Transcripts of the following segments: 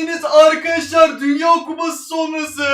geldiniz arkadaşlar Dünya Kupası sonrası.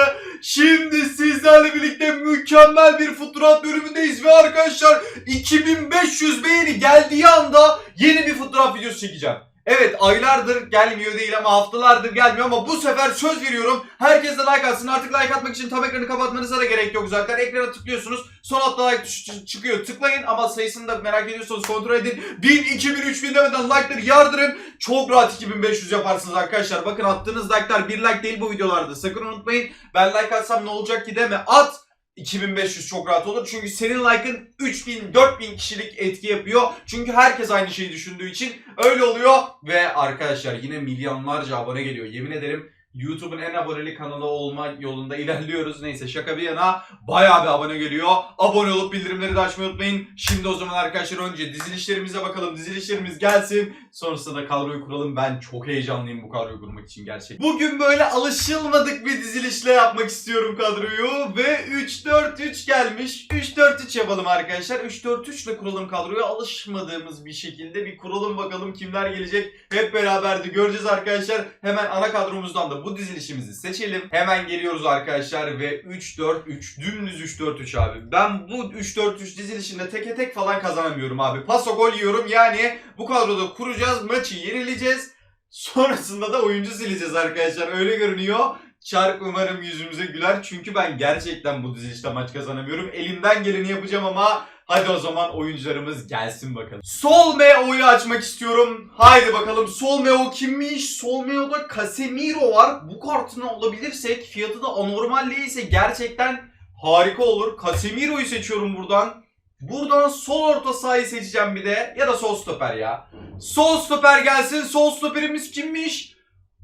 Şimdi sizlerle birlikte mükemmel bir Futurat bölümündeyiz ve arkadaşlar 2500 beğeni geldiği anda yeni bir Futurat videosu çekeceğim. Evet aylardır gelmiyor değil ama haftalardır gelmiyor ama bu sefer söz veriyorum. Herkes de like atsın. Artık like atmak için tam ekranı kapatmanıza da gerek yok zaten. Ekrana tıklıyorsunuz. Son altta like çıkıyor. Tıklayın ama sayısını da merak ediyorsanız kontrol edin. 1000, 2000, 3000 demeden like'ları yardırın. Çok rahat 2500 yaparsınız arkadaşlar. Bakın attığınız like'lar bir like değil bu videolarda. Sakın unutmayın. Ben like atsam ne olacak ki deme. At. 2500 çok rahat olur. Çünkü senin like'ın 3000, 4000 kişilik etki yapıyor. Çünkü herkes aynı şeyi düşündüğü için öyle oluyor. Ve arkadaşlar yine milyonlarca abone geliyor. Yemin ederim YouTube'un en aboneli kanalı olma yolunda ilerliyoruz. Neyse şaka bir yana bayağı bir abone geliyor. Abone olup bildirimleri de açmayı unutmayın. Şimdi o zaman arkadaşlar önce dizilişlerimize bakalım. Dizilişlerimiz gelsin. Sonrasında da kadroyu kuralım. Ben çok heyecanlıyım bu kadroyu kurmak için gerçekten. Bugün böyle alışılmadık bir dizilişle yapmak istiyorum kadroyu. Ve 3-4-3 gelmiş. 3-4-3 yapalım arkadaşlar. 3-4-3 ile kuralım kadroyu. Alışmadığımız bir şekilde bir kuralım bakalım kimler gelecek. Hep beraber de göreceğiz arkadaşlar. Hemen ana kadromuzdan da bu dizilişimizi seçelim. Hemen geliyoruz arkadaşlar ve 3-4-3 dümdüz 3-4-3 abi. Ben bu 3-4-3 dizilişinde teke tek falan kazanamıyorum abi. Paso gol yiyorum yani bu kadroda kuracağız maçı yenileceğiz. Sonrasında da oyuncu sileceğiz arkadaşlar öyle görünüyor. Çark umarım yüzümüze güler çünkü ben gerçekten bu dizilişte maç kazanamıyorum. Elimden geleni yapacağım ama hadi o zaman oyuncularımız gelsin bakalım. Sol MEO'yu açmak istiyorum. Haydi bakalım Sol MEO kimmiş? Sol MEO'da Casemiro var. Bu kartını alabilirsek fiyatı da anormal değilse gerçekten harika olur. Casemiro'yu seçiyorum buradan. Buradan sol orta sahayı seçeceğim bir de. Ya da sol stoper ya. Sol stoper gelsin. Sol stoperimiz kimmiş?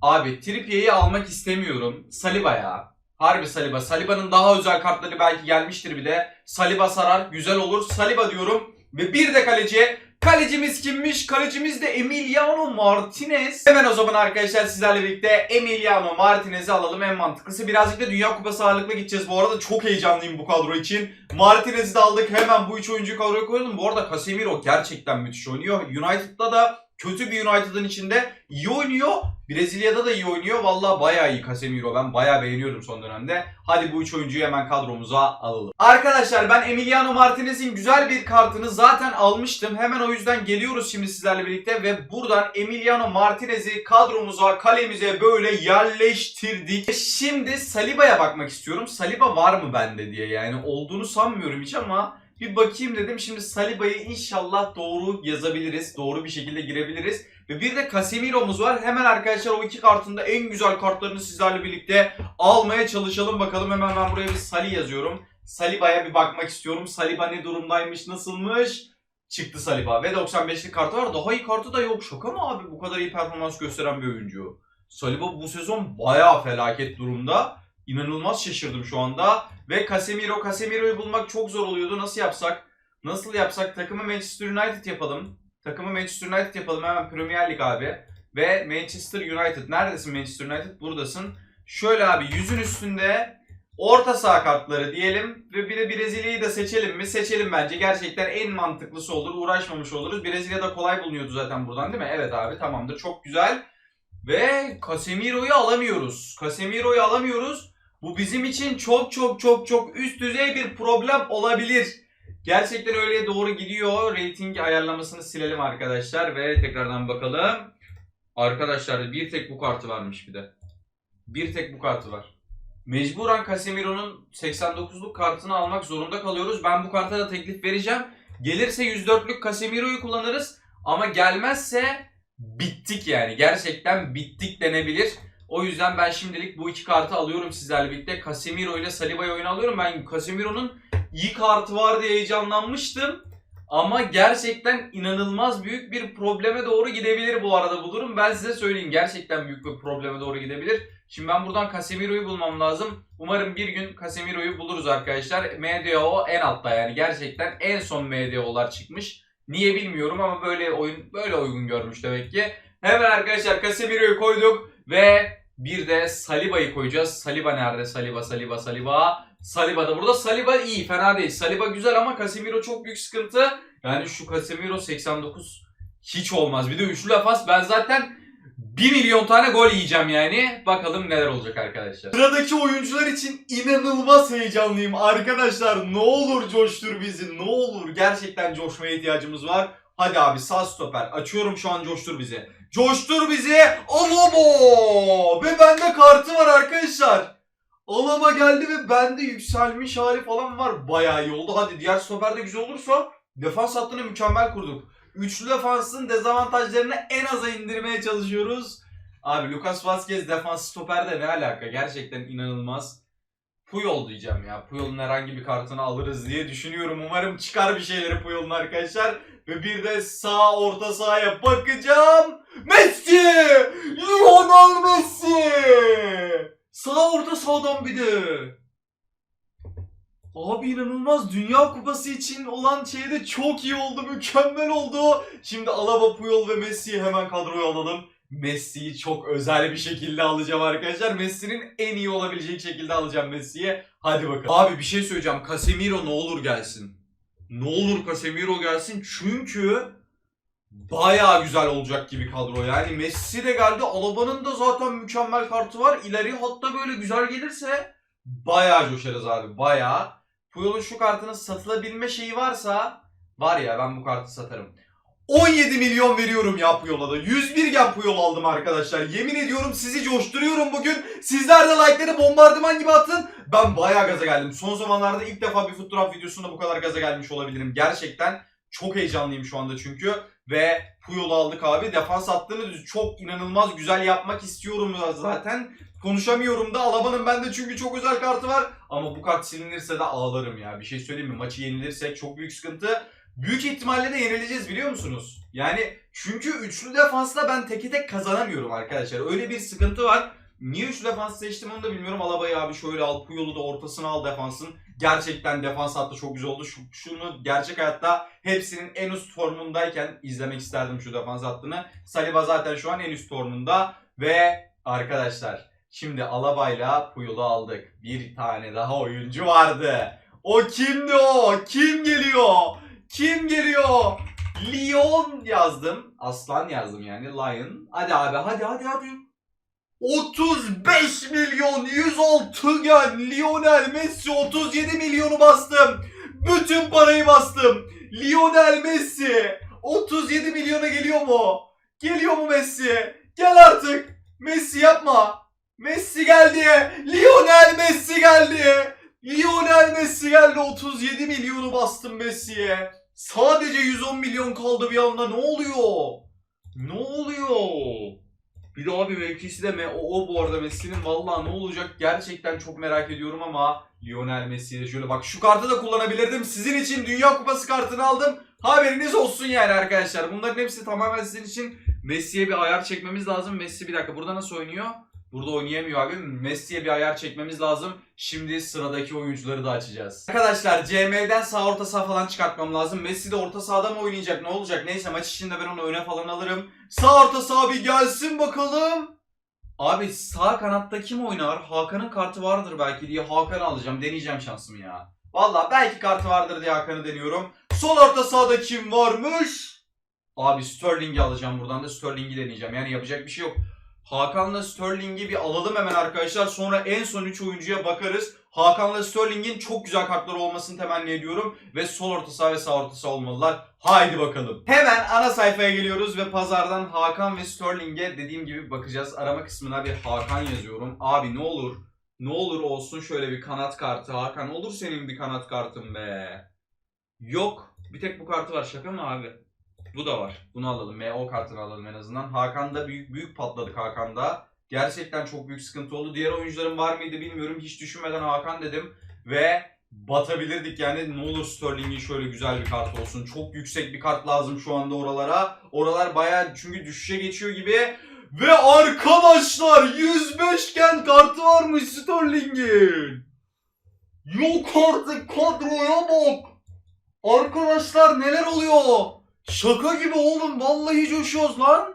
Abi Trippier'i almak istemiyorum. Saliba ya. Harbi Saliba. Saliba'nın daha özel kartları belki gelmiştir bir de. Saliba sarar. Güzel olur. Saliba diyorum. Ve bir de kaleci. Kalecimiz kimmiş? Kalecimiz de Emiliano Martinez. Hemen o zaman arkadaşlar sizlerle birlikte Emiliano Martinez'i alalım. En mantıklısı. Birazcık da Dünya Kupası ağırlıklı gideceğiz. Bu arada çok heyecanlıyım bu kadro için. Martinez'i de aldık. Hemen bu üç oyuncuyu kadroya koyalım. Bu arada Casemiro gerçekten müthiş oynuyor. United'da da kötü bir United'ın içinde iyi oynuyor. Brezilya'da da iyi oynuyor. Vallahi bayağı iyi Casemiro. Ben bayağı beğeniyorum son dönemde. Hadi bu üç oyuncuyu hemen kadromuza alalım. Arkadaşlar ben Emiliano Martinez'in güzel bir kartını zaten almıştım. Hemen o yüzden geliyoruz şimdi sizlerle birlikte ve buradan Emiliano Martinez'i kadromuza, kalemize böyle yerleştirdik. Şimdi Saliba'ya bakmak istiyorum. Saliba var mı bende diye yani olduğunu sanmıyorum hiç ama bir bakayım dedim. Şimdi Saliba'yı inşallah doğru yazabiliriz. Doğru bir şekilde girebiliriz. Ve bir de Casemiro'muz var. Hemen arkadaşlar o iki kartın da en güzel kartlarını sizlerle birlikte almaya çalışalım bakalım. Hemen ben buraya bir Sali yazıyorum. Saliba'ya bir bakmak istiyorum. Saliba ne durumdaymış, nasılmış? Çıktı Saliba. Ve 95'lik kartı var. Daha iyi kartı da yok. Şaka mı abi bu kadar iyi performans gösteren bir oyuncu? Saliba bu sezon bayağı felaket durumda. İnanılmaz şaşırdım şu anda. Ve Casemiro, Casemiro'yu bulmak çok zor oluyordu. Nasıl yapsak? Nasıl yapsak? Takımı Manchester United yapalım. Takımı Manchester United yapalım hemen Premier Lig abi. Ve Manchester United. Neredesin Manchester United? Buradasın. Şöyle abi yüzün üstünde orta saha kartları diyelim. Ve bir de Brezilya'yı da seçelim mi? Seçelim bence. Gerçekten en mantıklısı olur. Uğraşmamış oluruz. Brezilya'da kolay bulunuyordu zaten buradan değil mi? Evet abi tamamdır. Çok güzel. Ve Casemiro'yu alamıyoruz. Casemiro'yu alamıyoruz. Bu bizim için çok çok çok çok üst düzey bir problem olabilir. Gerçekten öyle doğru gidiyor. Rating ayarlamasını silelim arkadaşlar ve tekrardan bakalım. Arkadaşlar bir tek bu kartı varmış bir de. Bir tek bu kartı var. Mecburen Casemiro'nun 89'luk kartını almak zorunda kalıyoruz. Ben bu karta da teklif vereceğim. Gelirse 104'lük Casemiro'yu kullanırız. Ama gelmezse bittik yani. Gerçekten bittik denebilir. O yüzden ben şimdilik bu iki kartı alıyorum sizlerle birlikte. Casemiro ile Saliba'yı oyuna alıyorum. Ben Casemiro'nun iyi kartı var diye heyecanlanmıştım. Ama gerçekten inanılmaz büyük bir probleme doğru gidebilir bu arada bu durum. Ben size söyleyeyim gerçekten büyük bir probleme doğru gidebilir. Şimdi ben buradan Casemiro'yu bulmam lazım. Umarım bir gün Casemiro'yu buluruz arkadaşlar. MDO en altta yani gerçekten en son MDO'lar çıkmış. Niye bilmiyorum ama böyle oyun böyle uygun görmüş demek ki. Hemen arkadaşlar Casemiro'yu koyduk ve bir de Saliba'yı koyacağız. Saliba nerede? Saliba, Saliba, Saliba. Saliba da burada. Saliba iyi, fena değil. Saliba güzel ama Casemiro çok büyük sıkıntı. Yani şu Casemiro 89 hiç olmaz. Bir de üçlü lafas. Ben zaten 1 milyon tane gol yiyeceğim yani. Bakalım neler olacak arkadaşlar. Sıradaki oyuncular için inanılmaz heyecanlıyım. Arkadaşlar ne olur coştur bizi. Ne olur. Gerçekten coşmaya ihtiyacımız var. Hadi abi sağ stoper. Açıyorum şu an coştur bizi. Coştur bizi. Alaba. Ve bende kartı var arkadaşlar. Alaba geldi ve bende yükselmiş hali falan var. Bayağı iyi oldu. Hadi diğer stoper de güzel olursa defans hattını mükemmel kurduk. Üçlü defansın dezavantajlarını en aza indirmeye çalışıyoruz. Abi Lucas Vazquez defans stoperde ne alaka? Gerçekten inanılmaz. Puyol diyeceğim ya. Puyol'un herhangi bir kartını alırız diye düşünüyorum. Umarım çıkar bir şeyleri Puyol'un arkadaşlar. Ve bir de sağ orta sahaya bakacağım. Messi! Lionel Messi! Sağ orta sahadan bir de. Abi inanılmaz Dünya Kupası için olan şey de çok iyi oldu, mükemmel oldu. Şimdi Alaba, Puyol ve Messi'yi hemen kadroya alalım. Messi'yi çok özel bir şekilde alacağım arkadaşlar. Messi'nin en iyi olabilecek şekilde alacağım Messi'yi. Hadi bakalım. Abi bir şey söyleyeceğim. Casemiro ne olur gelsin. Ne olur Casemiro gelsin çünkü bayağı güzel olacak gibi kadro. Yani Messi de geldi. Alaba'nın da zaten mükemmel kartı var. İleri hatta böyle güzel gelirse bayağı coşarız abi. Bayağı. Puyol'un şu kartının satılabilme şeyi varsa var ya ben bu kartı satarım. 17 milyon veriyorum ya Puyol'a da. 101 gen Puyol aldım arkadaşlar. Yemin ediyorum sizi coşturuyorum bugün. Sizler de like'ları bombardıman gibi atın. Ben bayağı gaza geldim. Son zamanlarda ilk defa bir fotoğraf videosunda bu kadar gaza gelmiş olabilirim. Gerçekten çok heyecanlıyım şu anda çünkü. Ve Puyol'u aldık abi. Defans hattını çok inanılmaz güzel yapmak istiyorum zaten. Konuşamıyorum da Alaba'nın bende çünkü çok özel kartı var. Ama bu kart silinirse de ağlarım ya. Bir şey söyleyeyim mi? Maçı yenilirsek çok büyük sıkıntı. Büyük ihtimalle de yenileceğiz biliyor musunuz? Yani çünkü üçlü defansla ben teke tek kazanamıyorum arkadaşlar. Öyle bir sıkıntı var. Niye üçlü defans seçtim onu da bilmiyorum. Alaba'yı abi şöyle al. Puyol'u da ortasına al defansın. Gerçekten defans hattı çok güzel oldu. Şu, şunu gerçek hayatta hepsinin en üst formundayken izlemek isterdim şu defans hattını. Saliba zaten şu an en üst formunda. Ve arkadaşlar şimdi Alaba'yla Puyol'u aldık. Bir tane daha oyuncu vardı. O kimdi o? Kim geliyor? Kim geliyor? Leon yazdım. Aslan yazdım yani. Lion. Hadi abi hadi hadi hadi. 35 milyon 106 gen Lionel Messi 37 milyonu bastım. Bütün parayı bastım. Lionel Messi 37 milyona geliyor mu? Geliyor mu Messi? Gel artık. Messi yapma. Messi geldi. Lionel Messi geldi. Lionel Messi geldi 37 milyonu bastım Messi'ye. Sadece 110 milyon kaldı bir anda ne oluyor? Ne oluyor? Bir de abi mevkisi de me- o, o bu arada Messi'nin vallahi ne olacak gerçekten çok merak ediyorum ama Lionel Messi'ye şöyle bak şu kartı da kullanabilirdim. Sizin için Dünya Kupası kartını aldım. Haberiniz olsun yani arkadaşlar. Bunların hepsi tamamen sizin için. Messi'ye bir ayar çekmemiz lazım. Messi bir dakika burada nasıl oynuyor? Burada oynayamıyor abi. Messi'ye bir ayar çekmemiz lazım. Şimdi sıradaki oyuncuları da açacağız. Arkadaşlar CM'den sağ orta saha falan çıkartmam lazım. Messi de orta sahada mı oynayacak? Ne olacak? Neyse maç içinde ben onu öne falan alırım. Sağ orta saha bir gelsin bakalım. Abi sağ kanatta kim oynar? Hakan'ın kartı vardır belki diye Hakan'ı alacağım. Deneyeceğim şansımı ya. Valla belki kartı vardır diye Hakan'ı deniyorum. Sol orta sahada kim varmış? Abi Sterling'i alacağım buradan da Sterling'i deneyeceğim. Yani yapacak bir şey yok. Hakan'la Sterling'i bir alalım hemen arkadaşlar. Sonra en son 3 oyuncuya bakarız. Hakan'la Sterling'in çok güzel kartları olmasını temenni ediyorum. Ve sol orta saha ve sağ orta saha olmalılar. Haydi bakalım. Hemen ana sayfaya geliyoruz ve pazardan Hakan ve Sterling'e dediğim gibi bakacağız. Arama kısmına bir Hakan yazıyorum. Abi ne olur ne olur olsun şöyle bir kanat kartı. Hakan olur senin bir kanat kartın be. Yok. Bir tek bu kartı var. Şaka mı abi? Bu da var. Bunu alalım. MO kartını alalım en azından. Hakan'da büyük büyük patladık Hakan'da. Gerçekten çok büyük sıkıntı oldu. Diğer oyuncuların var mıydı bilmiyorum. Hiç düşünmeden Hakan dedim. Ve batabilirdik yani. Ne olur Sterling'in şöyle güzel bir kart olsun. Çok yüksek bir kart lazım şu anda oralara. Oralar bayağı çünkü düşüşe geçiyor gibi. Ve arkadaşlar 105 gen kartı varmış Sterling'in. Yok artık kadroya bak. Arkadaşlar neler oluyor? Şaka gibi oğlum vallahi coşuyoruz lan.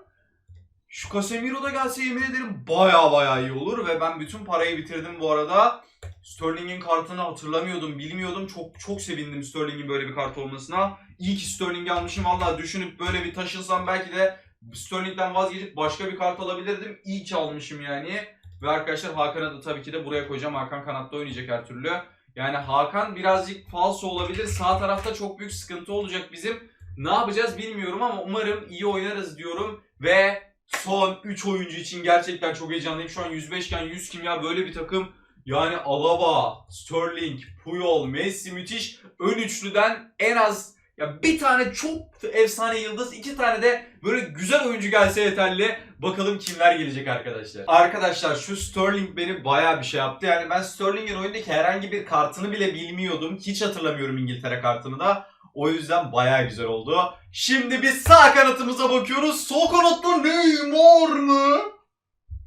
Şu Casemiro da gelse yemin ederim baya baya iyi olur ve ben bütün parayı bitirdim bu arada. Sterling'in kartını hatırlamıyordum, bilmiyordum. Çok çok sevindim Sterling'in böyle bir kart olmasına. İyi ki Sterling'i almışım. Vallahi düşünüp böyle bir taşınsam belki de Sterling'den vazgeçip başka bir kart alabilirdim. İyi ki almışım yani. Ve arkadaşlar Hakan'ı da tabii ki de buraya koyacağım. Hakan kanatta oynayacak her türlü. Yani Hakan birazcık falso olabilir. Sağ tarafta çok büyük sıkıntı olacak bizim. Ne yapacağız bilmiyorum ama umarım iyi oynarız diyorum. Ve son 3 oyuncu için gerçekten çok heyecanlıyım. Şu an 105 iken 100 kimya böyle bir takım. Yani Alaba, Sterling, Puyol, Messi müthiş. Ön üçlüden en az ya bir tane çok efsane yıldız, iki tane de böyle güzel oyuncu gelse yeterli. Bakalım kimler gelecek arkadaşlar. Arkadaşlar şu Sterling beni bayağı bir şey yaptı. Yani ben Sterling'in oyundaki herhangi bir kartını bile bilmiyordum. Hiç hatırlamıyorum İngiltere kartını da. O yüzden bayağı güzel oldu. Şimdi biz sağ kanatımıza bakıyoruz. Sol kanatta Neymar mı?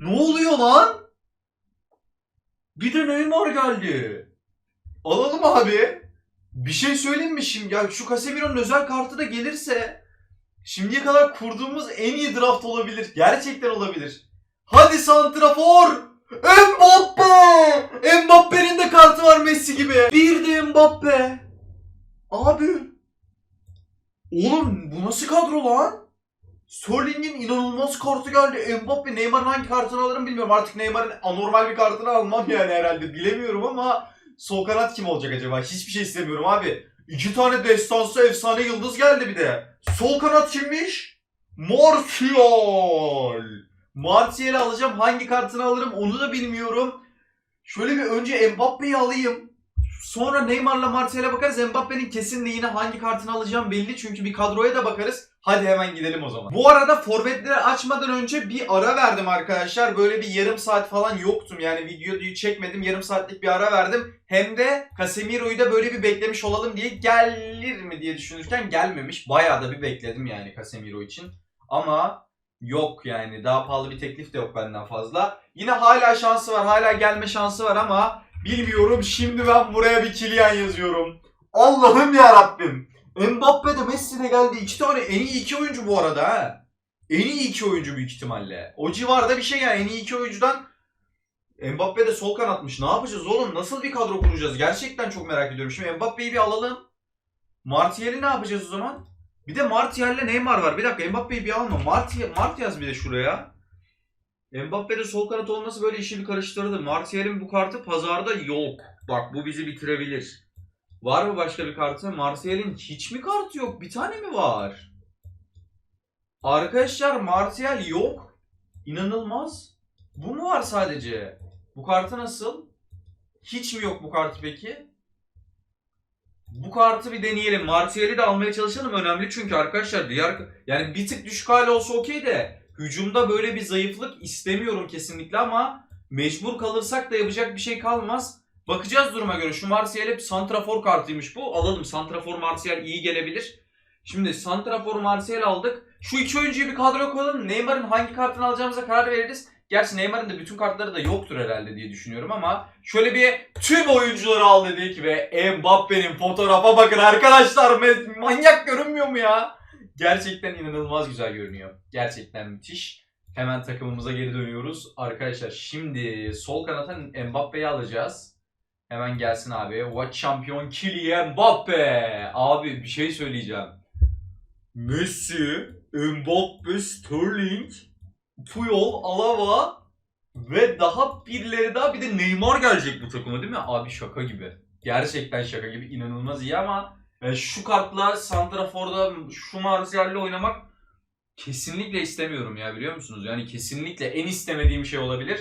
Ne oluyor lan? Bir de Neymar geldi. Alalım abi. Bir şey söyleyeyim mi şimdi? Ya şu Casemiro'nun özel kartı da gelirse şimdiye kadar kurduğumuz en iyi draft olabilir. Gerçekten olabilir. Hadi santrafor! Mbappe! Mbappe'nin de kartı var Messi gibi. Bir de Mbappe. Abi. Oğlum bu nasıl kadro lan? Sterling'in inanılmaz kartı geldi. Mbappe, Neymar'ın hangi kartını alırım bilmiyorum. Artık Neymar'ın anormal bir kartını almam yani herhalde. Bilemiyorum ama sol kanat kim olacak acaba? Hiçbir şey istemiyorum abi. İki tane destansı efsane yıldız geldi bir de. Sol kanat kimmiş? Martial. Martial'i alacağım. Hangi kartını alırım onu da bilmiyorum. Şöyle bir önce Mbappe'yi alayım. Sonra Neymar'la Martial'e bakarız. Mbappe'nin kesin neyine hangi kartını alacağım belli. Çünkü bir kadroya da bakarız. Hadi hemen gidelim o zaman. Bu arada forvetleri açmadan önce bir ara verdim arkadaşlar. Böyle bir yarım saat falan yoktum. Yani videoyu çekmedim. Yarım saatlik bir ara verdim. Hem de Casemiro'yu da böyle bir beklemiş olalım diye gelir mi diye düşünürken gelmemiş. Bayağı da bir bekledim yani Casemiro için. Ama yok yani. Daha pahalı bir teklif de yok benden fazla. Yine hala şansı var. Hala gelme şansı var ama bilmiyorum. Şimdi ben buraya bir Kylian yazıyorum. Allah'ım ya Rabbim. Mbappe de Messi de geldi. İki tane en iyi iki oyuncu bu arada ha. En iyi iki oyuncu büyük ihtimalle. O civarda bir şey yani. En iyi iki oyuncudan Mbappe de sol kanatmış. Ne yapacağız oğlum? Nasıl bir kadro kuracağız? Gerçekten çok merak ediyorum. Şimdi Mbappe'yi bir alalım. Martial'i ne yapacağız o zaman? Bir de Martial'le Neymar var. Bir dakika Mbappe'yi bir alma. Martial, Mart yaz bir de şuraya. Mbappe'de sol kanat olması böyle işi bir karıştırdı. Martial'in bu kartı pazarda yok. Bak bu bizi bitirebilir. Var mı başka bir kartı? Martial'in hiç mi kartı yok? Bir tane mi var? Arkadaşlar Martial yok. İnanılmaz. Bu mu var sadece? Bu kartı nasıl? Hiç mi yok bu kartı peki? Bu kartı bir deneyelim. Martial'i de almaya çalışalım. Önemli çünkü arkadaşlar diğer yani bir tık düşük hali olsa okey de hücumda böyle bir zayıflık istemiyorum kesinlikle ama mecbur kalırsak da yapacak bir şey kalmaz. Bakacağız duruma göre. Şu Martial hep santrafor kartıymış bu. Alalım. Santrafor Martial iyi gelebilir. Şimdi santrafor Martial aldık. Şu iki oyuncuyu bir kadroya koyalım. Neymar'ın hangi kartını alacağımıza karar veririz. Gerçi Neymar'ın da bütün kartları da yoktur herhalde diye düşünüyorum ama şöyle bir tüm oyuncuları al dedik ve Mbappe'nin fotoğrafa bakın arkadaşlar. Manyak görünmüyor mu ya? Gerçekten inanılmaz güzel görünüyor. Gerçekten müthiş. Hemen takımımıza geri dönüyoruz. Arkadaşlar şimdi sol kanata Mbappe'yi alacağız. Hemen gelsin abi. What şampiyon Kylian Mbappe. Abi bir şey söyleyeceğim. Messi, Mbappe, Sterling, Puyol, Alaba ve daha birileri daha bir de Neymar gelecek bu takıma değil mi? Abi şaka gibi. Gerçekten şaka gibi. inanılmaz iyi ama yani şu kartla Santrafor'da şu Martial'le oynamak kesinlikle istemiyorum ya biliyor musunuz? Yani kesinlikle en istemediğim şey olabilir.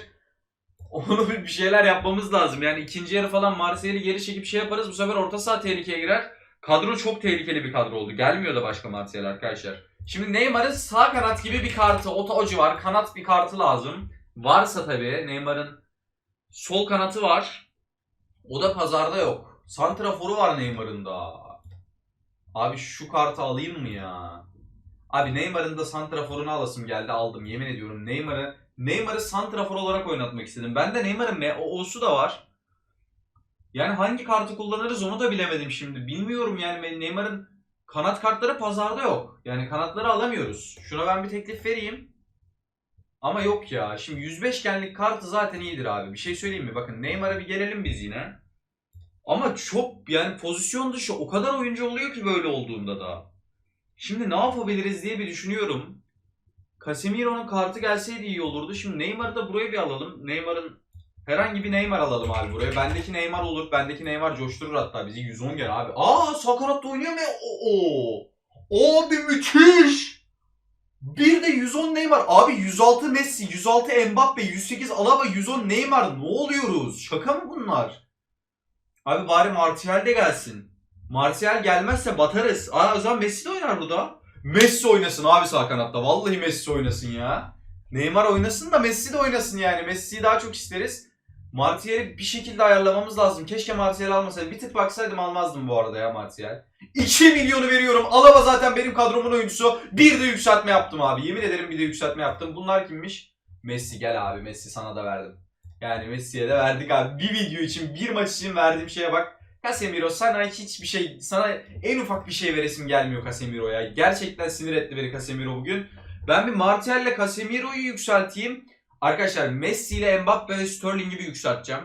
Onu bir şeyler yapmamız lazım. Yani ikinci yarı falan Martial'i geri çekip şey yaparız. Bu sefer orta saha tehlikeye girer. Kadro çok tehlikeli bir kadro oldu. Gelmiyor da başka Martial arkadaşlar. Şimdi Neymar'ın sağ kanat gibi bir kartı, o, o civar kanat bir kartı lazım. Varsa tabii Neymar'ın sol kanatı var. O da pazarda yok. Santraforu var Neymar'ın da. Abi şu kartı alayım mı ya? Abi Neymar'ın da santraforunu alasım geldi aldım yemin ediyorum. Neymar'ı Neymar'ı santrafor olarak oynatmak istedim. Ben de Neymar'ın MO'su da var. Yani hangi kartı kullanırız onu da bilemedim şimdi. Bilmiyorum yani Neymar'ın kanat kartları pazarda yok. Yani kanatları alamıyoruz. Şuna ben bir teklif vereyim. Ama yok ya. Şimdi 105 genlik kartı zaten iyidir abi. Bir şey söyleyeyim mi? Bakın Neymar'a bir gelelim biz yine. Ama çok yani pozisyon dışı o kadar oyuncu oluyor ki böyle olduğunda da. Şimdi ne yapabiliriz diye bir düşünüyorum. Casemiro'nun kartı gelseydi iyi olurdu. Şimdi Neymar'ı da buraya bir alalım. Neymar'ın herhangi bir Neymar alalım abi buraya. Bendeki Neymar olur. Bendeki Neymar coşturur hatta bizi. 110 gel abi. Aa sağ kanatta oynuyor mu? Oo. Abi müthiş. Bir de 110 Neymar. Abi 106 Messi, 106 Mbappe, 108 Alaba, 110 Neymar. Ne oluyoruz? Şaka mı bunlar? Abi bari Martial de gelsin. Martial gelmezse batarız. Aa o zaman Messi de oynar burada. Messi oynasın abi sağ kanatta. Vallahi Messi oynasın ya. Neymar oynasın da Messi de oynasın yani. Messi'yi daha çok isteriz. Martial'i bir şekilde ayarlamamız lazım. Keşke Martial almasaydım. Bir tık baksaydım almazdım bu arada ya Martial. 2 milyonu veriyorum. Alaba zaten benim kadromun oyuncusu. Bir de yükseltme yaptım abi. Yemin ederim bir de yükseltme yaptım. Bunlar kimmiş? Messi gel abi. Messi sana da verdim. Yani Messi'ye de verdik abi. Bir video için, bir maç için verdiğim şeye bak. Casemiro sana hiçbir şey, sana en ufak bir şey veresim gelmiyor Casemiro'ya. Gerçekten sinir etti beni Casemiro bugün. Ben bir Martial ile Casemiro'yu yükselteyim. Arkadaşlar Messi ile Mbappe ve Sterling gibi yükselteceğim.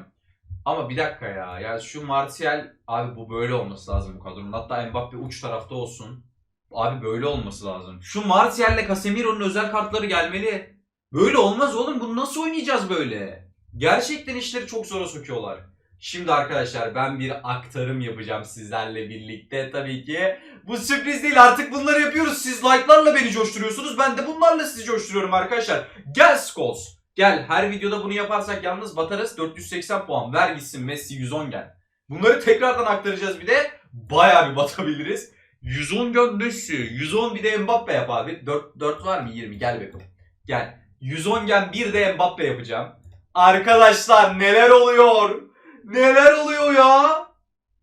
Ama bir dakika ya. Ya şu Martial abi bu böyle olması lazım bu kadronun. Hatta Mbappe uç tarafta olsun. Abi böyle olması lazım. Şu Martial ile Casemiro'nun özel kartları gelmeli. Böyle olmaz oğlum. Bunu nasıl oynayacağız böyle? Gerçekten işleri çok zora sokuyorlar. Şimdi arkadaşlar ben bir aktarım yapacağım sizlerle birlikte tabii ki. Bu sürpriz değil artık bunları yapıyoruz. Siz like'larla beni coşturuyorsunuz. Ben de bunlarla sizi coşturuyorum arkadaşlar. Gel Scholes. Gel her videoda bunu yaparsak yalnız batarız. 480 puan. Ver gitsin Messi 110 gel. Bunları tekrardan aktaracağız bir de. Bayağı bir batabiliriz. 110 gön Messi. 110 bir de Mbappe yap abi. 4, 4 var mı 20 gel bakalım. Gel. 110 gen bir de Mbappe yapacağım. Arkadaşlar neler oluyor? Neler oluyor ya?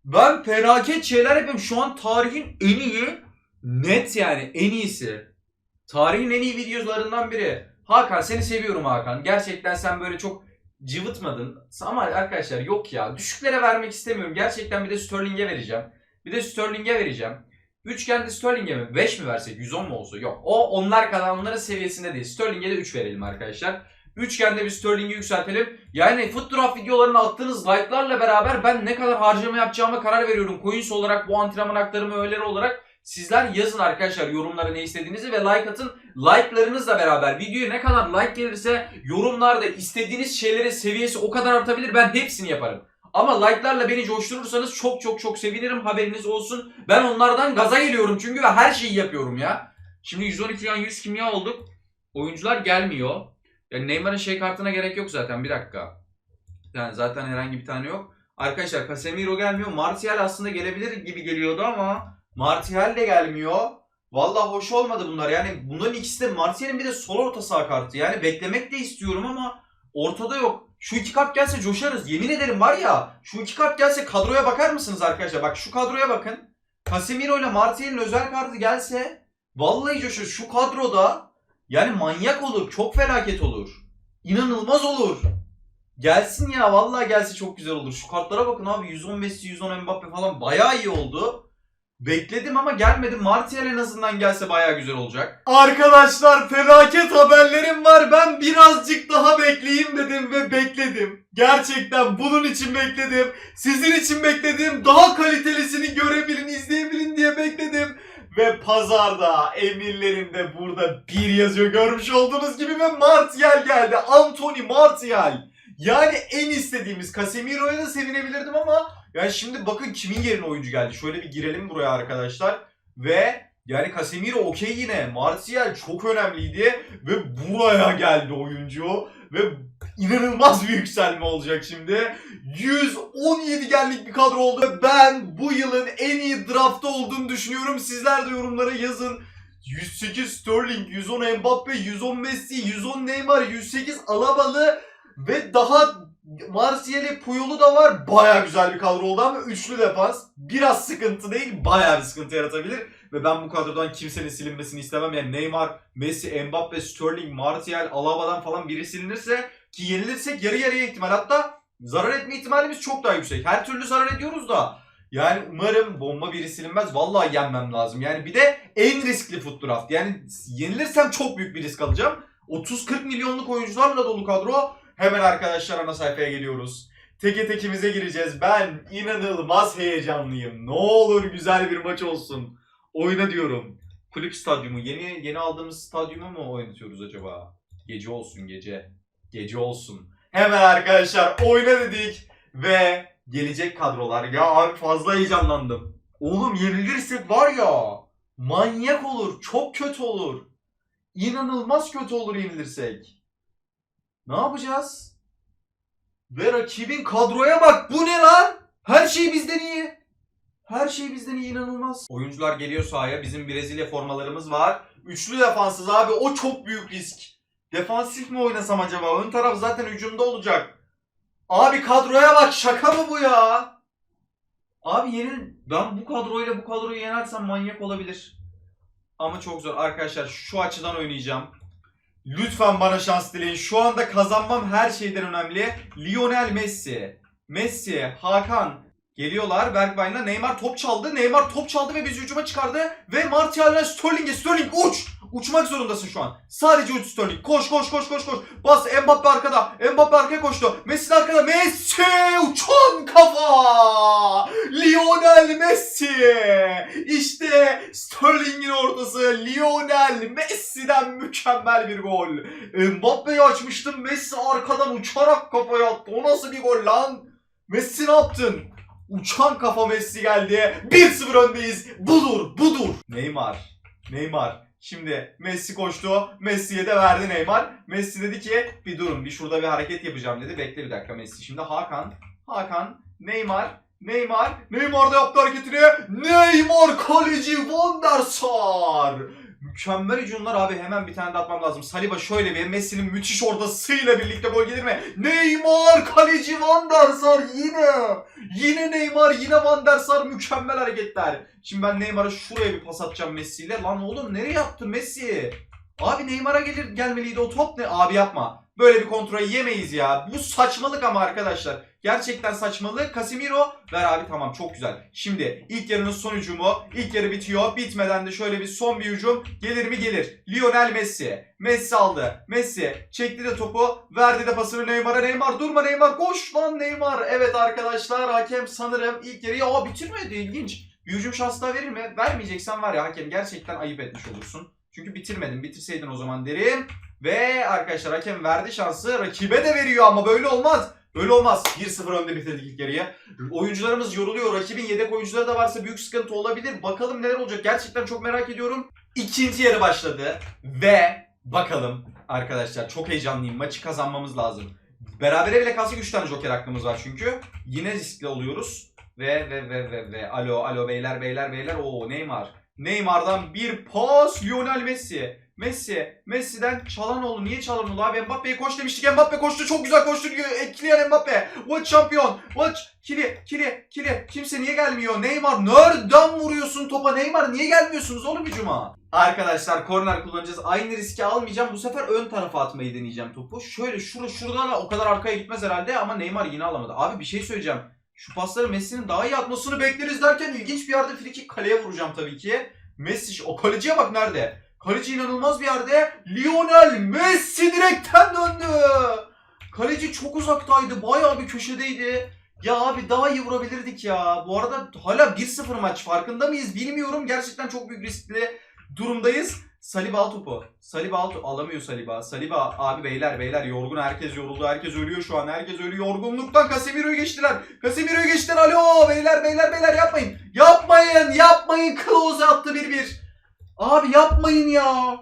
Ben felaket şeyler yapıyorum. Şu an tarihin en iyi, net yani en iyisi. Tarihin en iyi videolarından biri. Hakan seni seviyorum Hakan. Gerçekten sen böyle çok cıvıtmadın. Ama arkadaşlar yok ya. Düşüklere vermek istemiyorum. Gerçekten bir de Sterling'e vereceğim. Bir de Sterling'e vereceğim. Üçgende Sterling'e mi? 5 mi versek? 110 mu olsa? Yok. O onlar kadar onların seviyesinde değil. Sterling'e de 3 verelim arkadaşlar. Üçgende bir Sterling'i yükseltelim. Yani Foot Draft videolarına attığınız like'larla beraber ben ne kadar harcama yapacağıma karar veriyorum. Coins olarak, bu antrenman aktarımı öğeleri olarak sizler yazın arkadaşlar yorumlara ne istediğinizi ve like atın. Like'larınızla beraber videoya ne kadar like gelirse yorumlarda istediğiniz şeylerin seviyesi o kadar artabilir. Ben hepsini yaparım. Ama like'larla beni coşturursanız çok çok çok sevinirim. Haberiniz olsun. Ben onlardan gaza geliyorum çünkü ve her şeyi yapıyorum ya. Şimdi 112 yan 100 kimya olduk. Oyuncular gelmiyor. Yani Neymar'ın şey kartına gerek yok zaten bir dakika. Yani zaten herhangi bir tane yok. Arkadaşlar Casemiro gelmiyor. Martial aslında gelebilir gibi geliyordu ama Martial de gelmiyor. Vallahi hoş olmadı bunlar. Yani bunların ikisi de Martial'in bir de sol orta saha kartı. Yani beklemek de istiyorum ama ortada yok. Şu iki kart gelse coşarız. Yemin ederim var ya şu iki kart gelse kadroya bakar mısınız arkadaşlar? Bak şu kadroya bakın. Casemiro ile Martial'in özel kartı gelse vallahi coşarız. Şu kadroda yani manyak olur. Çok felaket olur. İnanılmaz olur. Gelsin ya vallahi gelse çok güzel olur. Şu kartlara bakın abi 110 Messi 110 Mbappe falan bayağı iyi oldu. Bekledim ama gelmedi. Martial en azından gelse bayağı güzel olacak. Arkadaşlar felaket haberlerim var. Ben birazcık daha bekleyeyim dedim ve bekledim. Gerçekten bunun için bekledim. Sizin için bekledim. Daha kalitelisini görebilin, izleyebilin diye bekledim. Ve pazarda emirlerimde burada bir yazıyor görmüş olduğunuz gibi ve Martial geldi. Anthony Martial. Yani en istediğimiz Casemiro'ya da sevinebilirdim ama yani şimdi bakın kimin yerine oyuncu geldi. Şöyle bir girelim buraya arkadaşlar. Ve yani Casemiro okey yine. Martial çok önemliydi. Ve buraya geldi oyuncu. Ve inanılmaz bir yükselme olacak şimdi. 117 genlik bir kadro oldu. Ben bu yılın en iyi draftı olduğunu düşünüyorum. Sizler de yorumlara yazın. 108 Sterling, 110 Mbappe, 110 Messi, 110 Neymar, 108 Alabalı ve daha Martial'i Puyol'u da var. Baya güzel bir kadro oldu ama üçlü defans. Biraz sıkıntı değil, baya bir sıkıntı yaratabilir. Ve ben bu kadrodan kimsenin silinmesini istemem. Yani Neymar, Messi, Mbappe, Sterling, Martial, Alaba'dan falan biri silinirse ki yenilirsek yarı yarıya ihtimal. Hatta zarar etme ihtimalimiz çok daha yüksek. Her türlü zarar ediyoruz da. Yani umarım bomba biri silinmez. Vallahi yenmem lazım. Yani bir de en riskli foot draft. Yani yenilirsem çok büyük bir risk alacağım. 30-40 milyonluk oyuncularla dolu kadro. Hemen arkadaşlar ana sayfaya geliyoruz. Teke tekimize gireceğiz. Ben inanılmaz heyecanlıyım. Ne olur güzel bir maç olsun. Oyna diyorum. kulüp stadyumu. Yeni yeni aldığımız stadyumu mu oynatıyoruz acaba? Gece olsun gece. Gece olsun. Hemen arkadaşlar oyna dedik ve gelecek kadrolar. Ya abi fazla heyecanlandım. Oğlum yenilirsek var ya manyak olur. Çok kötü olur. İnanılmaz kötü olur yenilirsek. Ne yapacağız? Ve rakibin kadroya bak. Bu ne lan? Her şey bizden iyi. Her şey bizden iyi inanılmaz. Oyuncular geliyor sahaya. Bizim Brezilya formalarımız var. Üçlü defansız abi. O çok büyük risk. Defansif mi oynasam acaba? Ön taraf zaten hücumda olacak. Abi kadroya bak. Şaka mı bu ya? Abi yenil... Ben bu kadroyla bu kadroyu yenersem manyak olabilir. Ama çok zor. Arkadaşlar şu açıdan oynayacağım. Lütfen bana şans dileyin. Şu anda kazanmam her şeyden önemli. Lionel Messi. Messi, Hakan geliyorlar. Bergwijn'la Neymar top çaldı. Neymar top çaldı ve bizi hücuma çıkardı. Ve Martial'le Sterling'e. Sterling uç! Uçmak zorundasın şu an. Sadece uç Sterling. Koş koş koş koş koş. Bas Mbappe arkada. Mbappe arkaya koştu. Messi de arkada. Messi uçan kafa. Lionel Messi. İşte Sterling'in ortası. Lionel Messi'den mükemmel bir gol. Mbappe'yi açmıştım. Messi arkadan uçarak kafaya attı. O nasıl bir gol lan? Messi ne yaptın? Uçan kafa Messi geldi. 1-0 öndeyiz. Budur, budur. Neymar. Neymar. Şimdi Messi koştu. Messi'ye de verdi Neymar. Messi dedi ki bir durun bir şurada bir hareket yapacağım dedi. Bekle bir dakika Messi. Şimdi Hakan. Hakan. Neymar. Neymar. Neymar da yaptı hareketini. Neymar kaleci Van der Sar. Mükemmel hücumlar abi hemen bir tane de atmam lazım. Saliba şöyle bir Messi'nin müthiş ortasıyla birlikte gol gelir mi? Neymar kaleci Van der Sar yine. Yine Neymar yine Van der Sar mükemmel hareketler. Şimdi ben Neymar'a şuraya bir pas atacağım Messi ile. Lan oğlum nereye yaptın Messi? Abi Neymar'a gelir gelmeliydi o top ne? Abi yapma. Böyle bir kontrol yemeyiz ya. Bu saçmalık ama arkadaşlar. Gerçekten saçmalık. Casemiro ver abi tamam çok güzel. Şimdi ilk yarının son hücumu. İlk yarı bitiyor. Bitmeden de şöyle bir son bir hücum. Gelir mi gelir. Lionel Messi. Messi aldı. Messi çekti de topu. Verdi de pasını Neymar'a. Neymar durma Neymar. Koş lan Neymar. Evet arkadaşlar hakem sanırım ilk yarıyı aa bitirmedi. İlginç. Bir hücum şansı daha verir mi? Vermeyeceksen var ya hakem gerçekten ayıp etmiş olursun. Çünkü bitirmedin. Bitirseydin o zaman derim. Ve arkadaşlar hakem verdi şansı. Rakibe de veriyor ama böyle olmaz. Böyle olmaz. 1-0 önde bitirdik ilk yarıyı. Oyuncularımız yoruluyor. Rakibin yedek oyuncuları da varsa büyük sıkıntı olabilir. Bakalım neler olacak. Gerçekten çok merak ediyorum. İkinci yarı başladı. Ve bakalım arkadaşlar çok heyecanlıyım. Maçı kazanmamız lazım. Berabere bile kalsak 3 tane joker hakkımız var çünkü. Yine riskli oluyoruz. Ve ve ve ve ve alo alo beyler beyler beyler. Oo Neymar. Neymar'dan bir pas Lionel Messi. Messi. Messi'den Çalhanoğlu. Niye Çalhanoğlu abi? Mbappe'ye koş demiştik. Mbappe koştu. Çok güzel koştu. Kylian Mbappe. What şampiyon. What. Kili. Kili. Kili. Kimse niye gelmiyor? Neymar. Nereden vuruyorsun topa? Neymar niye gelmiyorsunuz oğlum hücuma? Arkadaşlar korner kullanacağız. Aynı riski almayacağım. Bu sefer ön tarafa atmayı deneyeceğim topu. Şöyle şurada şuradan o kadar arkaya gitmez herhalde ama Neymar yine alamadı. Abi bir şey söyleyeceğim. Şu pasları Messi'nin daha iyi atmasını bekleriz derken ilginç bir yerde frikik kaleye vuracağım tabii ki. Messi o kaleciye bak nerede? Kaleci inanılmaz bir yerde. Lionel Messi direkten döndü. Kaleci çok uzaktaydı. Bayağı bir köşedeydi. Ya abi daha iyi vurabilirdik ya. Bu arada hala 1-0 maç. Farkında mıyız bilmiyorum. Gerçekten çok büyük riskli durumdayız. Saliba al topu. Saliba al topu. Alamıyor Saliba. Saliba abi beyler beyler yorgun. Herkes yoruldu. Herkes ölüyor şu an. Herkes ölüyor. Yorgunluktan Casemiro'yu geçtiler. Casemiro'yu geçtiler. Alo beyler beyler beyler yapmayın. Yapmayın yapmayın. Klose attı 1-1. Abi yapmayın ya.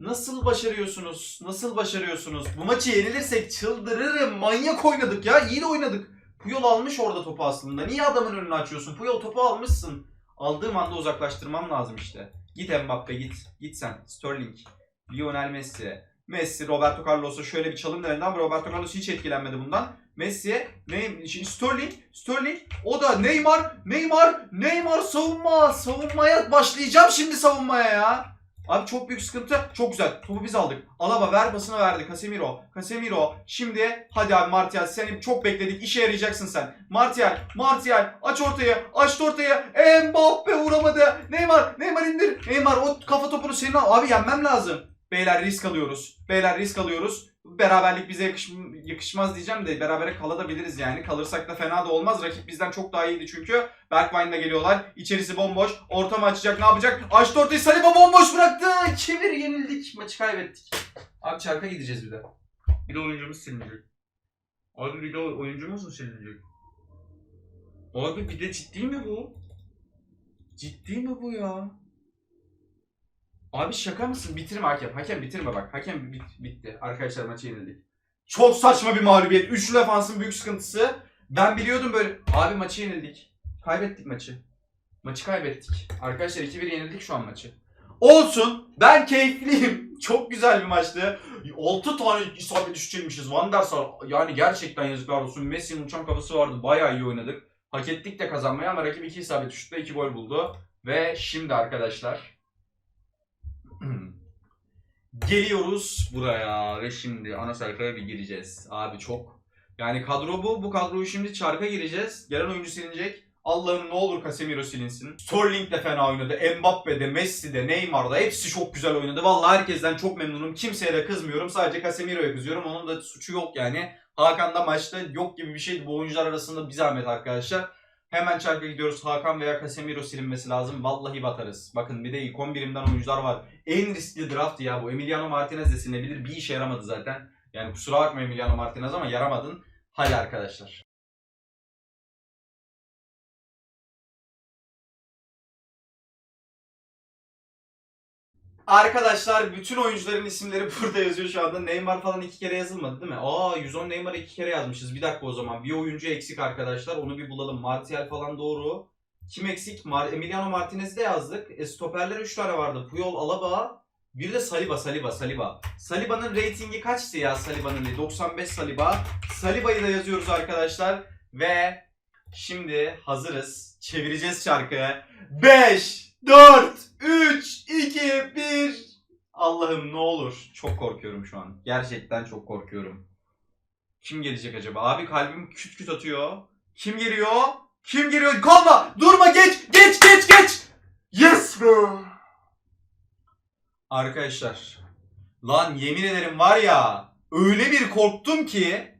Nasıl başarıyorsunuz? Nasıl başarıyorsunuz? Bu maçı yenilirsek çıldırırım. Manyak oynadık ya. İyi de oynadık. Puyol almış orada topu aslında. Niye adamın önünü açıyorsun? Puyol topu almışsın. Aldığım anda uzaklaştırmam lazım işte. Git Mbappe git. Git sen. Sterling. Lionel Messi. Messi Roberto Carlos'a şöyle bir çalım denedi ama Roberto Carlos hiç etkilenmedi bundan. Messi, Neymar, şimdi Sterling, Sterling, o da Neymar, Neymar, Neymar savunma, savunmaya başlayacağım şimdi savunmaya ya. Abi çok büyük sıkıntı. Çok güzel. Topu biz aldık. Alaba ver pasını verdi. Casemiro. Casemiro. Şimdi hadi abi Martial seni çok bekledik. İşe yarayacaksın sen. Martial. Martial. Aç ortaya. Açtı ortaya. Mbappe vuramadı. Neymar. Neymar indir. Neymar o kafa topunu senin al. Abi yenmem lazım. Beyler risk alıyoruz. Beyler risk alıyoruz. Beraberlik bize yakış, yakışmaz diyeceğim de berabere kalabiliriz yani. Kalırsak da fena da olmaz. Rakip bizden çok daha iyiydi çünkü. Bergwijn'la geliyorlar. İçerisi bomboş. Ortamı açacak ne yapacak? Açtı ortayı Saliba bomboş bıraktı. 2-1 yenildik. Maçı kaybettik. Abi çarka gideceğiz bir de. Bir de oyuncumuz silinecek. Abi bir de oyuncumuz mu silinecek? Abi bir de ciddi mi bu? Ciddi mi bu ya? Abi şaka mısın? Bitirme hakem. Hakem bitirme bak. Hakem bit- bitti. Arkadaşlar maçı yenildik. Çok saçma bir mağlubiyet. Üçlü defansın büyük sıkıntısı. Ben biliyordum böyle. Abi maçı yenildik. Kaybettik maçı. Maçı kaybettik. Arkadaşlar 2-1 yenildik şu an maçı. Olsun. Ben keyifliyim. Çok güzel bir maçtı. 6 tane isabet düşürmüşüz. Van der Sar yani gerçekten yazıklar olsun. Messi'nin uçan kafası vardı. Bayağı iyi oynadık. Hak ettik de kazanmayı ama rakip 2 isabet düştü 2 gol buldu. Ve şimdi arkadaşlar geliyoruz buraya ve şimdi ana sayfaya bir gireceğiz. Abi çok yani kadro bu. Bu kadroyu şimdi çarka gireceğiz. Gelen oyuncu silinecek. Allah'ım ne olur Casemiro silinsin. Sterling de fena oynadı. Mbappe de, Messi de, Neymar da hepsi çok güzel oynadı. Vallahi herkesten çok memnunum. Kimseye de kızmıyorum. Sadece Casemiro'ya kızıyorum. Onun da suçu yok yani. Hakan da maçta yok gibi bir şeydi. Bu oyuncular arasında bir zahmet arkadaşlar. Hemen çarka gidiyoruz. Hakan veya Casemiro silinmesi lazım. Vallahi batarız. Bakın bir de ilk 11'imden oyuncular var. En riskli draft ya bu. Emiliano Martinez de silinebilir. Bir işe yaramadı zaten. Yani kusura bakma Emiliano Martinez ama yaramadın. Hadi arkadaşlar. Arkadaşlar bütün oyuncuların isimleri burada yazıyor şu anda. Neymar falan iki kere yazılmadı değil mi? Aa 110 Neymar'ı iki kere yazmışız. Bir dakika o zaman. Bir oyuncu eksik arkadaşlar. Onu bir bulalım. Martial falan doğru. Kim eksik? Mar Emiliano Martinez'i de yazdık. E, stoperler 3 tane vardı. Puyol, Alaba. Bir de Saliba, Saliba, Saliba. Saliba'nın reytingi kaçtı ya Saliba'nın? 95 Saliba. Saliba'yı da yazıyoruz arkadaşlar. Ve şimdi hazırız. Çevireceğiz şarkıyı. 5, 4, 3, 2, 1. Allah'ım ne olur. Çok korkuyorum şu an. Gerçekten çok korkuyorum. Kim gelecek acaba? Abi kalbim küt küt atıyor. Kim geliyor? Kim geliyor? Kalma! Durma geç! Geç geç geç! Yes be! Arkadaşlar. Lan yemin ederim var ya öyle bir korktum ki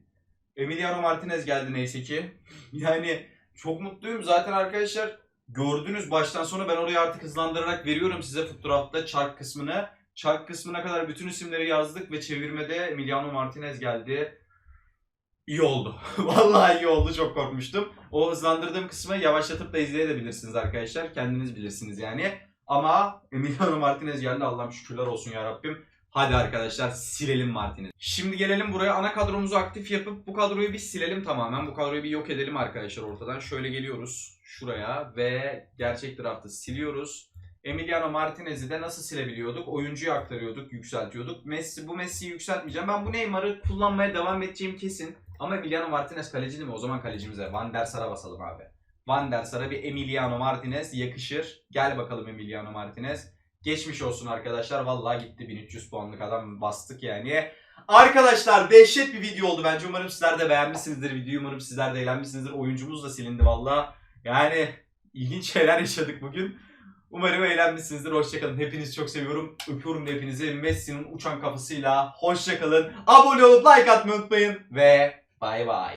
Emiliano Martinez geldi neyse ki. Yani çok mutluyum. Zaten arkadaşlar gördünüz baştan sona ben oraya artık hızlandırarak veriyorum size Footdraft'ta çark kısmını. Çark kısmına kadar bütün isimleri yazdık ve çevirmede Emiliano Martinez geldi. İyi oldu. Vallahi iyi oldu. Çok korkmuştum. O hızlandırdığım kısmı yavaşlatıp da izleyebilirsiniz arkadaşlar. Kendiniz bilirsiniz yani. Ama Emiliano Martinez geldi. Allah'ım şükürler olsun ya Rabbim. Hadi arkadaşlar silelim Martinez. Şimdi gelelim buraya ana kadromuzu aktif yapıp bu kadroyu bir silelim tamamen. Bu kadroyu bir yok edelim arkadaşlar ortadan. Şöyle geliyoruz şuraya ve gerçek draftı siliyoruz. Emiliano Martinez'i de nasıl silebiliyorduk? Oyuncuyu aktarıyorduk, yükseltiyorduk. Messi bu Messi'yi yükseltmeyeceğim. Ben bu Neymar'ı kullanmaya devam edeceğim kesin. Ama Emiliano Martinez kaleci değil mi? O zaman kalecimize Van der Sar'a basalım abi. Van der Sar'a bir Emiliano Martinez yakışır. Gel bakalım Emiliano Martinez. Geçmiş olsun arkadaşlar. Vallahi gitti 1300 puanlık adam bastık yani. Arkadaşlar dehşet bir video oldu bence. Umarım sizler de beğenmişsinizdir videoyu. Umarım sizler de eğlenmişsinizdir. Oyuncumuz da silindi valla. Yani ilginç şeyler yaşadık bugün. Umarım eğlenmişsinizdir. Hoşçakalın. Hepinizi çok seviyorum. Öpüyorum hepinizi. Messi'nin uçan kafasıyla. Hoşçakalın. Abone olup like atmayı unutmayın. Ve bay bay.